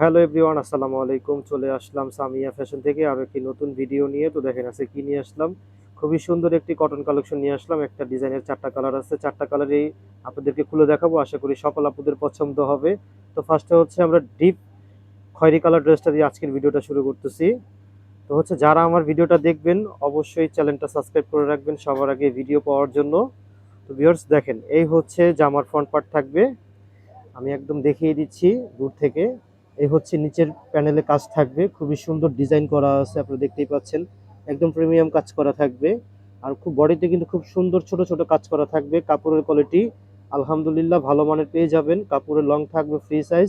Hello everyone, আসসালামু আলাইকুম। চলে আসলাম সামিয়া ফ্যাশন থেকে আরও একটি নতুন ভিডিও নিয়ে। তো দেখেন আছে কি নিয়ে আসলাম? খুবই সুন্দর একটি কটন কালেকশন নিয়ে আসলাম। একটা ডিজাইনের চারটা কালার আছে। চারটা কালারই আপনাদেরকে খুলে দেখাবো। আশা করি সকল আপুদের পছন্দ হবে। তো ফার্স্টে হচ্ছে আমরা ডিপ খয়েরি কালার ড্রেসটা দিয়ে আজকের ভিডিওটা শুরু করতেছি। তো হচ্ছে যারা আমার ভিডিওটা দেখবেন, অবশ্যই চ্যানেলটা সাবস্ক্রাইব করে রাখবেন সবার আগে ভিডিও পাওয়ার জন্য। তো ভিউয়ার্স দেখেন, এই হচ্ছে জামার ফ্রন্ট পার্ট থাকবে। আমি একদম দেখিয়ে দিচ্ছি দূর থেকে। এই হচ্ছে নিচের প্যানেলে কাজ থাকবে। খুবই সুন্দর ডিজাইন করা আছে, আপনারা দেখতেই পাচ্ছেন। একদম প্রিমিয়াম কাজ করা থাকবে। আর খুব বডিতে কিন্তু খুব সুন্দর ছোট ছোট কাজ করা থাকবে, কাপড়ের কোয়ালিটি আলহামদুলিল্লাহ, ভালো মানের পেয়ে যাবেন। কাপড়ের লং থাকবে ফ্রি সাইজ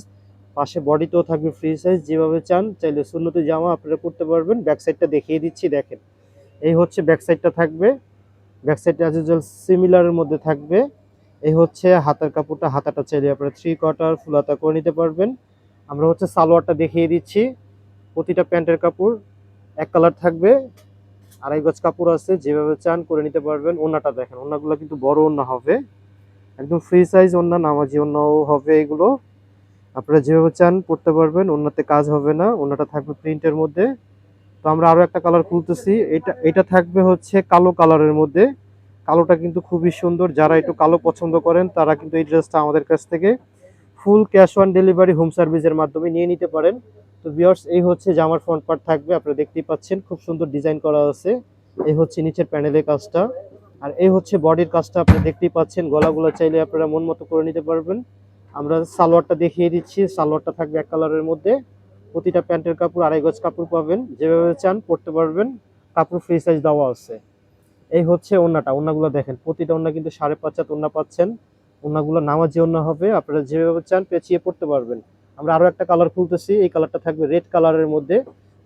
পাশে বডিতেও থাকবে ফ্রি সাইজ যেভাবে চান, চাইলে সুন্নতি জামা আপনারা করতে পারবেন। ব্যাক সাইডটা দেখিয়ে দিচ্ছি, দেখেন। এই হচ্ছে ব্যাক সাইডটা থাকবে। ব্যাক সাইডটা অ্যাজ ইউজুয়াল সিমিলারের মধ্যে থাকবে। এই হচ্ছে হাতার কাপড়টা, হাতাটা চাইলে আপনারা থ্রি কোয়ার্টার ফুল হাতা করে নিতে পারবেন। আমরা হচ্ছে সালোয়ারটা দেখিয়ে দিচ্ছি। প্রতিটা প্যান্টের কাপড় এক কালার থাকবে। আড়াই গজ কাপড় আছে, যেভাবে চান করে নিতে পারবেন। ওনাটা দেখেন ওনাগুলো কিন্তু বড় ওনা হবে। একদম ফ্রি সাইজ ওনা নামাজি ওনাও হবে এগুলো। আপনারা যেভাবে চান পড়তে পারবেন ওনাতে কাজ হবে না ওনাটা থাকবে প্রিন্টের মধ্যে। তো আমরা আরও একটা কালার খুলতেছি, এটা এটা থাকবে হচ্ছে কালো কালারের মধ্যে। কালোটা কিন্তু খুবই সুন্দর, যারা একটু কালো পছন্দ করেন, তারা কিন্তু এই ড্রেসটা আমাদের কাছ থেকে full cash on delivery home সার্ভিসের মাধ্যমে নিয়ে নিতে পারেন। তো ভিউয়ার্স, এই হচ্ছে জামার ফ্রন্ট পার্ট থাকবে, আপনারা দেখতেই পাচ্ছেন, খুব সুন্দর ডিজাইন করা আছে। এই হচ্ছে নিচের প্যানেলের কাজটা। আর এই হচ্ছে বডির কাজটা, আপনারা দেখতেই পাচ্ছেন, গলাগুলো চাইলে আপনারা মন মতো করে নিতে পারবেন। আমরা সালোয়ারটা দেখিয়ে দিচ্ছি, সালোয়ারটা থাকবে এক কালারের মধ্যে। প্রতিটা প্যান্টের কাপড়, আড়াই গজ কাপড় পাবেন, যেভাবে চান পরতে পারবেন। কাপড় ফ্রি সাইজ দেওয়া আছে। এই হচ্ছে ওন্নাটা, ওন্নাগুলো দেখেন, প্রতিটা ওন্না কিন্তু সাড়ে পাঁচ হাত ওন্না পাচ্ছেন। ওন্নাগুলো নামাজি ওন্না হবে, আপনারা যেভাবে চান পেঁচিয়ে পড়তে পারবেন। আমরা আরও একটা কালার খুলতেছি, এই কালারটা থাকবে রেড কালারের মধ্যে।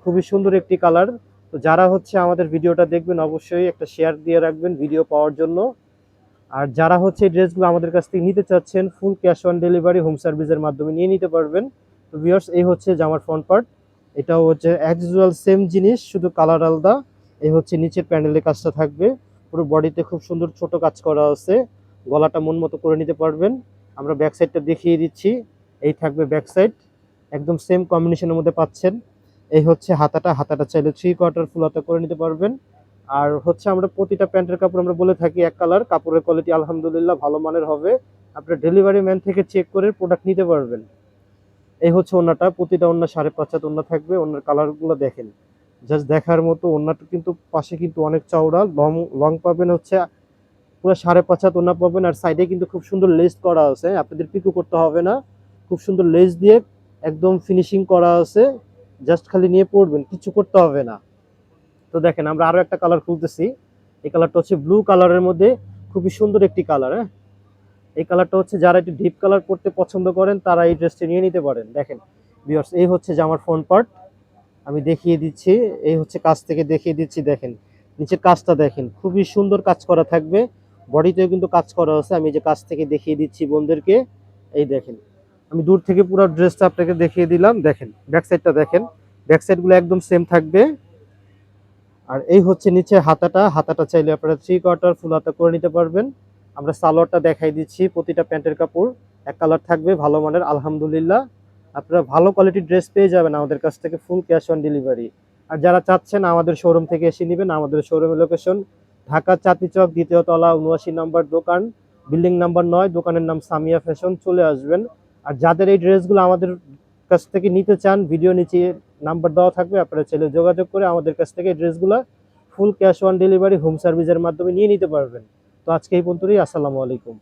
খুবই সুন্দর একটি কালার তো যারা হচ্ছে আমাদের ভিডিওটা দেখবেন, অবশ্যই একটা শেয়ার দিয়ে রাখবেন ভিডিও পাওয়ার জন্য। আর যারা হচ্ছে এই ড্রেসগুলো আমাদের কাছ থেকে নিতে চাচ্ছেন full cash on delivery home সার্ভিসের মাধ্যমে নিয়ে নিতে পারবেন। তো ভিউয়ার্স এই হচ্ছে জামার ফ্রন্ট পার্ট এটাও হচ্ছে অ্যাজ ইউজুয়াল সেম জিনিস, শুধু কালার আলাদা। এই হচ্ছে নিচের প্যান্ডেলের কাজটা থাকবে। পুরো বডিতে খুব সুন্দর ছোট কাজ করা আছে। গলাটা মন মতো করে নিতে পারবেন। আমরা ব্যাক সাইডটা দেখিয়ে দিচ্ছি। এই থাকবে ব্যাক সাইড একদম সেম কম্বিনেশনের মধ্যে পাচ্ছেন। এই হচ্ছে হাতাটা। হাতাটা চাইলে থ্রি কোয়ার্টার ফুল হাতা করে নিতে পারবেন। আর হচ্ছে আমরা প্রতিটা প্যান্টের কাপড় আমরা বলে থাকি এক কালার কাপড়ের কোয়ালিটি আলহামদুলিল্লাহ ভালো মানের হবে। আপনার ডেলিভারি ম্যান থেকে চেক করে প্রোডাক্ট নিতে পারবেন। এই হচ্ছে ওনাটা প্রতিটা ওনার সাড়ে পাঁচ হাত ওনা থাকবে। ওনার কালারগুলো দেখেন। জাস্ট দেখার মতো। ওনাটা কিন্তু পাশে কিন্তু অনেক চওড়া। লং লং পাবেন হচ্ছে পুরো সাড়ে পাঁচ হাত ওনা পাবেন আর সাইডে কিন্তু খুব সুন্দর লেস করা আছে। আপনাদের পিকু করতে হবে না। খুব সুন্দর লেস দিয়ে একদম ফিনিশিং করা আছে। জাস্ট খালি নিয়ে পড়বেন কিছু করতে হবে না। তো দেখেন, আমরা আরও একটা কালার খুলতেছি। এই কালারটা হচ্ছে ব্লু কালারের মধ্যে খুবই সুন্দর একটি কালার হ্যাঁ? এই কালারটা হচ্ছে যারা একটু ডিপ কালার পড়তে পছন্দ করেন, তারা এই ড্রেসটি নিয়ে নিতে পারেন। দেখেন বিয়ার্স এই হচ্ছে জামার ফোন পার্ট আমি দেখিয়ে দিচ্ছি। এই হচ্ছে কাজ থেকে দেখিয়ে দিচ্ছি, দেখেন। নিচের কাজটা দেখেন, খুবই সুন্দর কাজ করা থাকবে। বডিতেও কিন্তু কাজ করা আছে। আমি যে কাজ থেকে দেখিয়ে দিচ্ছি বোনদেরকে এই দেখেন। আমি দূর থেকে পুরো ড্রেসটা আপনাকে দেখিয়ে দিলাম। দেখেন ব্যাক সাইডটা দেখেন। ব্যাক সাইডগুলো একদম সেম থাকবে। আর এই হচ্ছে নিচে হাতাটা। হাতাটা চাইলে আপনারা থ্রি কোয়ার্টার ফুল হাতা করে নিতে পারবেন। আমরা সালোয়ারটা দেখাই দিচ্ছি, প্রতিটা প্যান্টের কাপড়। এক কালার থাকবে, ভালো মানের, আলহামদুলিল্লাহ। আপনারা ভালো কোয়ালিটির ড্রেস পেয়ে যাবেন আমাদের কাছ থেকে ফুল ক্যাশ অন ডেলিভারি আর যারা চাচ্ছেন আমাদের শোরুম থেকে এসে নেবেন, আমাদের শোরুমের লোকেশন ঢাকা চাঁদি চক দ্বিতীয় তলা উনআশি নম্বর দোকান, বিল্ডিং নাম্বার নয়, দোকানের নাম সামিয়া ফ্যাশন, চলে আসবেন। আর যাদের এই ড্রেসগুলো আমাদের কাছ থেকে নিতে চান, ভিডিও নিচে নাম্বার দেওয়া থাকবে, আপনারা ছেলে যোগাযোগ করে আমাদের কাছ থেকে এই ড্রেসগুলো full cash on delivery, home সার্ভিসের মাধ্যমে নিয়ে নিতে পারবেন। তো আজকে এই পর্যন্তই, আসসালামু আলাইকুম।